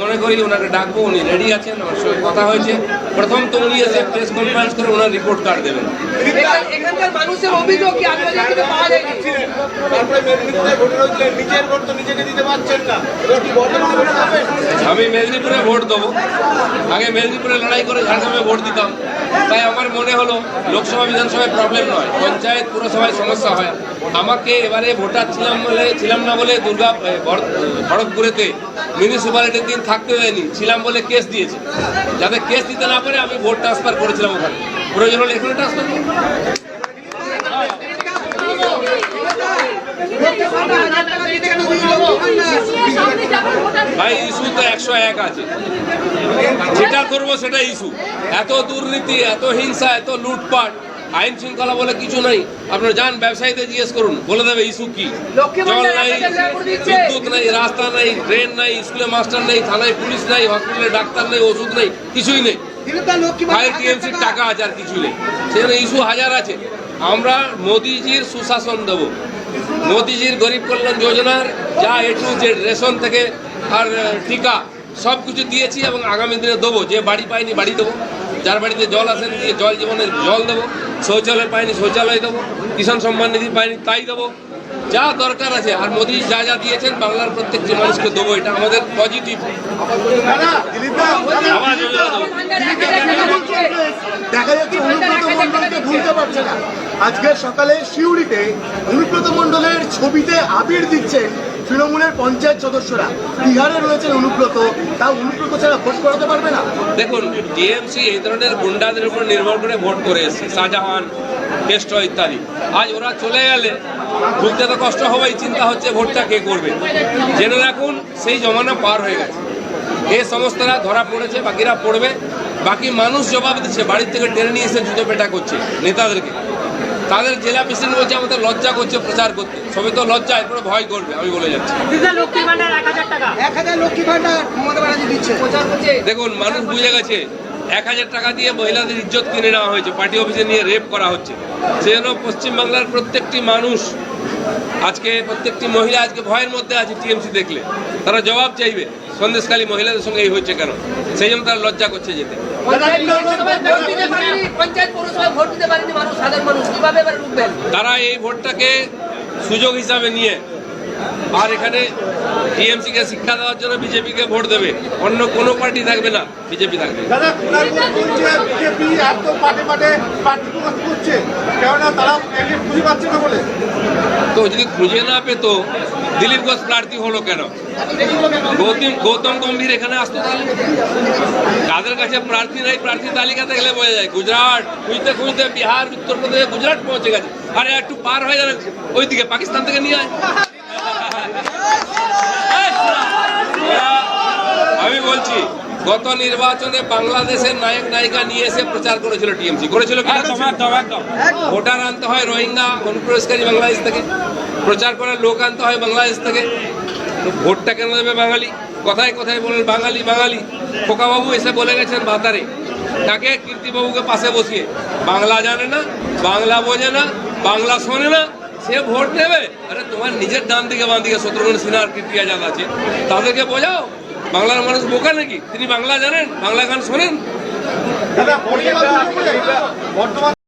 মনে করি ওনাকে ডাকবো উনি রেডি আছেন আমার সঙ্গে কথা হয়েছে। প্রথম তো উনি এসে প্রেস কনফারেন্স করে ওনার রিপোর্ট কার্ড দেবেন। এখানকার মানুষের অভিযোগ কি? আপনাদের পাওয়া যায়নি তারপরে মেদিনীপুরে ভোটে রয়েছিলেন নিজের ভোট তো নিজেকে দিতে পারছেন না। এবার কি বর্তমানে ভোটে যাবেন আমি মেদিনীপুরে ভোট দেবো। আগে মেদিনীপুরে লড়াই করে ঝাড়গ্রামে ভোট দিতাম। তাই আমার মনে হলো লোকসভা বিধানসভায় প্রবলেম নয়। পঞ্চায়েত পুরসভায় সমস্যা হয়। আমাকে এবারে ভোটার ছিলাম বলে, ছিলাম না বলে দুর্গা খড়গপুরেতে মিউনিসিপ্যালিটির দিন থাকতে হয়নি, ছিলাম বলে কেস দিয়েছে। যাতে কেস দিতে না পারে, আমি ভোট ট্রান্সফার করেছিলাম ওখানে। প্রয়োজন হলে এখানে ট্রান্সফার ভাই ইস্যু তো একশো এক আছে। যেটা করব সেটা ইস্যু এত দুর্নীতি, এত হিংসা, এত লুটপাট। আইন শৃঙ্খলা বলে কিছু নাই। আপনারা যান ব্যবসায়ীদের জিজ্ঞেস করুন। বলে দেবে ইস্যু কি? জল নাই বিদ্যুৎ নাই রাস্তা নাই ট্রেন নাই স্কুলে মাস্টার নেই থানায় পুলিশ নাই হসপিটালে ডাক্তার নেই ওষুধ নেই কিছুই নেই। টিএমসির টাকা আছে আর কিছুই নেই। সেখানে ইস্যু হাজার আছে। আমরা মোদিজির সুশাসন দেব। মোদিজির গরিব কল্যাণ যোজনার যা এ টু জেড রেশন থেকে আর টিকা সব কিছু দিয়েছি এবং আগামী দিনে দেবো। যে বাড়ি পায়নি বাড়ি দেবো। যার বাড়িতে জল আসেন দিয়ে জল জীবনের জল দেবো। শৌচালয় পায়নি শৌচালয় দেবো, কিষাণ সম্মান নিধি পায়নি তাই দেবো। যা দরকার আছে, আর মোদি যা যা দিয়েছেন, বাংলার প্রত্যেকটি মানুষকে দেবো, এটা আমাদের পজিটিভ দেখা যাচ্ছে পারছে না। আজকে সকালে সিউড়িতে অনুব্রত মন্ডলের ছবিতে আবির দিচ্ছেন তৃণমূলের পঞ্চায়েত সদস্যরা বিহারে রয়েছেন অনুব্রত তা অনুব্রত ছাড়া ভোট করাতে পারবে না? দেখুন, টিএমসি এই ধরনের গুন্ডাদের উপর নির্ভর করে ভোট করে এসেছে, শাহজাহান কেষ্ট ইত্যাদি। আজ ওরা চলে গেলে ভুলতে তো কষ্ট হবেই, চিন্তা হচ্ছে ভোটটা কে করবে। জেনে রাখুন, সেই জমানা পার হয়ে গেছে। এ সমস্তরা ধরা পড়েছে, বাকিরা পড়বে, বাকি মানুষ জবাব দিচ্ছে, বাড়ির থেকে টেনে নিয়ে এসে জুতো পেটা করছে নেতাদেরকে। তাদের জেলা প্রেসিডেন্ট বলছে, আমাদের লজ্জা করছে, প্রচার করতে। সবে তো লজ্জা এরপরে ভয় করবে আমি বলে যাচ্ছি। দেখুন মানুষ বুঝে গেছে এক হাজার টাকা দিয়ে মহিলাদের ইজ্জত কিনে নেওয়া হয়েছে পার্টি অফিসে নিয়ে রেপ করা হচ্ছে। সেজন্য পশ্চিমবাংলার প্রত্যেকটি মানুষ আজকে প্রত্যেকটি মহিলা আজকে ভয়ের মধ্যে আছে টিএমসি দেখলে। তারা জবাব চাইবে সন্দেশখালী মহিলাদের সঙ্গে এই হচ্ছে কেন? সেই জন্য তারা লজ্জা করছে যেতে। তারা এই ভোটটাকে সুযোগ হিসাবে নিয়ে। আর এখানে টিএমসিকে শিক্ষা দেওয়ার জন্য বিজেপিকে ভোট দেবে। অন্য কোনো পার্টি থাকবে না বিজেপি থাকবে। দাদা বিজেপি? একদম পাটে পাটে প্রার্থী প্রকাশ করছে। কেননা তারা একে খুঁজে পাচ্ছে না বলে। তো যদি খুঁজে না পেতো দিলীপ ঘোষ প্রার্থী হলো কেন? গৌতম গৌতম গম্ভীর এখানে আসতো তাহলে? কাদের কাছে প্রার্থী নাই? প্রার্থী তালিকা গেলে বোঝা যায়। গুজরাট খুঁজতে খুঁজতে বিহার উত্তরপ্রদেশ গুজরাট পৌঁছে গেছে। আরে একটু পার হয়ে যাবে। ওইদিকে পাকিস্তান থেকে নিয়ে আয়। আমি বলছি গত নির্বাচনে বাংলাদেশের নায়ক নায়িকা নিয়ে এসে প্রচার করেছিল টিএমসি। করেছিল ভোটার আনতে হয় রোহিঙ্গা অনুপ্রবেশকারী বাংলাদেশ থেকে। প্রচার করার লোক আনতে হয় বাংলাদেশ থেকে। ভোটটা কেন দেবে বাঙালি? কথায় কথায় বলেন, বাঙালি বাঙালি। খোকাবাবু এসে বলে গেছেন ভাতারে। তাকে কীর্তিবাবুকে পাশে বসিয়ে। বাংলা জানে না, বাংলা বোঝে না, বাংলা শোনে না, সে ভোট নেবে আরে তোমার নিজের ডান দিকে বাম দিকে শত্রুঘ্ন সিনহার কীর্তি আজাদ আছে। তাদেরকে বোঝাও। বাংলার মানুষ বোকা নাকি? তিনি বাংলা জানেন, বাংলা গান শোনেন।